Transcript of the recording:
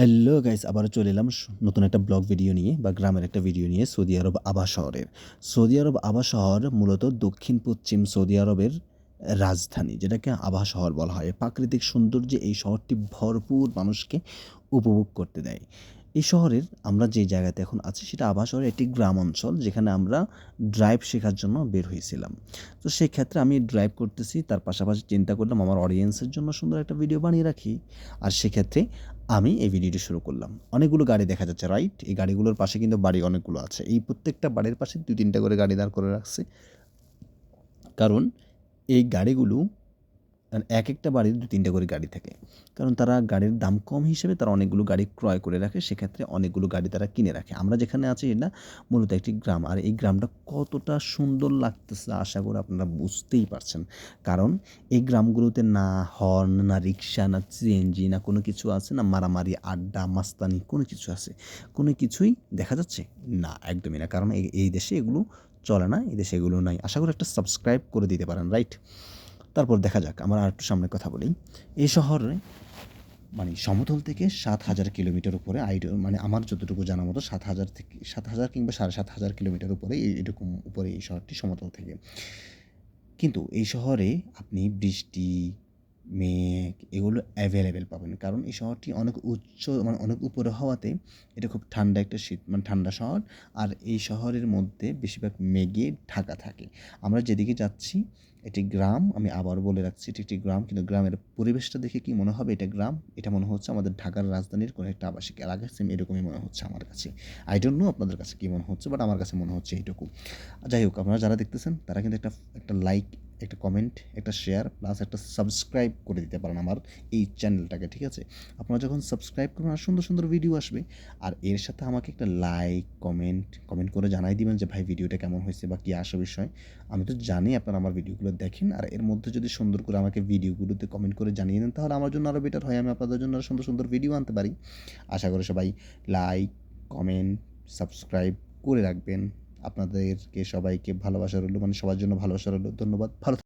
Hello guys আবারও চলে এলাম নতুন একটা ব্লগ ভিডিও নিয়ে বা গ্রামের একটা ভিডিও নিয়ে সৌদি আরব আবা শহরের। সৌদি আরব আবা শহর মূলত দক্ষিণ, পশ্চিম সৌদি আরবের রাজধানী, যেটাকে আবা শহর বলা হয়। প্রাকৃতিক সৌন্দর্যে এই শহরটি ভরপুর মানুষকে উপভোগ করতে দেয়। এই শহরের আমরা যে জায়গাতে এখন আছি সেটা আবা শহরের একটি গ্রাম অঞ্চল যেখানে আমরা ড্রাইভ শেখার জন্য বের হয়েছিলাম। তো সেই ক্ষেত্রে আমি ড্রাইভ করতেছি, তার পাশাপাশি চিন্তা করলাম আমার অডিয়েন্সের জন্য সুন্দর একটা ভিডিও বানিয়ে রাখি। আর সেক্ষেত্রে আমি এই ভিডিওটি শুরু করলাম। অনেকগুলো গাড়ি দেখা যাচ্ছে রাইট এই গাড়িগুলোর পাশে কিন্তু বাড়ি অনেকগুলো আছে। এই প্রত্যেকটা বাড়ির পাশে দুই তিনটা করে গাড়ি দাঁড় করে রাখছে। কারণ এই গাড়িগুলো আর এক একটা বাড়ির দু তিনটা করে গাড়ি থাকে। কারণ তারা গাড়ির দাম কম হিসেবে তারা অনেকগুলো গাড়ি ক্রয় করে রাখে, সেক্ষেত্রে অনেকগুলো গাড়ি তারা কিনে রাখে। আমরা যেখানে আছি এটা মূলত একটি গ্রাম। আর এই গ্রামটা কতটা সুন্দর লাগতেছে আশা করি আপনারা বুঝতেই পারছেন। কারণ এই গ্রামগুলোতে না হর্ন, না রিক্সা, না সিএনজি না কোনো কিছু আছে, না মারামারি, আড্ডা, মাস্তানি কোনো কিছু আছে। কোনো কিছুই দেখা যাচ্ছে না, একদমই না। কারণ এই- এই দেশে এগুলো চলে না, এই দেশে এগুলো নাই। আশা করি একটা সাবস্ক্রাইব করে দিতে পারেন রাইট তারপর দেখা যাক, আমরা আর একটু সামনে কথা বলি। এই শহরে মানে সমতল থেকে সাত হাজার কিলোমিটার উপরে আইড মানে আমার যতটুকু জানা মতো সাত হাজার থেকে, সাত হাজার কিংবা সাড়ে সাত হাজার কিলোমিটার উপরে এরকম উপরে এই শহরটি সমতল থেকে। কিন্তু এই শহরে আপনি বৃষ্টি মেঘ, এগুলো অ্যাভেলেবেল পাবেন। কারণ এই শহরটি অনেক উচ্চ মানে অনেক উপরে হওয়াতে এটা খুব ঠান্ডা একটা শীত মানে ঠান্ডা শহর। আর এই শহরের মধ্যে বেশিরভাগ মেঘে ঢাকা থাকে। আমরা যেদিকে যাচ্ছি, এটি গ্রাম, আমি আবার বলে রাখছি, এটি একটি গ্রাম, কিন্তু গ্রামের পরিবেশটা দেখে কি মনে হবে? এটা গ্রাম, এটা মনে হচ্ছে আমাদের ঢাকার রাজধানীর কোনো একটা আবাসিক এলাকা, সেম এরকমই মনে হচ্ছে আমার কাছে। আই ডোন্ট নো আপনাদের কাছে কী মনে হচ্ছে বাট আমার কাছে মনে হচ্ছে এইটুকু। যাই হোক, আপনারা যারা দেখতেছেন, তারা কিন্তু একটা একটা লাইক একটা কমেন্ট একটা শেয়ার প্লাস একটা সাবস্ক্রাইব করে দিতে পারেন আমার এই চ্যানেলটাকে ঠিক আছে? আপনারা যখন সাবস্ক্রাইব করবেন, আর সুন্দর সুন্দর ভিডিও আসবে, আর এর সাথে আমাকে একটা লাইক কমেন্ট কমেন্ট করে জানাই দিবেন যে, ভাই ভিডিওটা কেমন হয়েছে বা কী আসে বিষয়? আমি তো জানি আপনারা আমার ভিডিওগুলো দেখেন, আর এর মধ্যে যদি সুন্দর করে আমাকে ভিডিওগুলোতে কমেন্ট করে জানিয়ে দেন, তাহলে আমার জন্য আরও বেটার হয়, আমি আপনাদের জন্য আরও সুন্দর সুন্দর ভিডিও আনতে পারি। আশা করি সবাই লাইক কমেন্ট সাবস্ক্রাইব করে রাখবেন। আপনাদেরকে সবাইকে ভালোবাসা রইল মানে সবার জন্য ভালোবাসা রইল। ধন্যবাদ। ভালো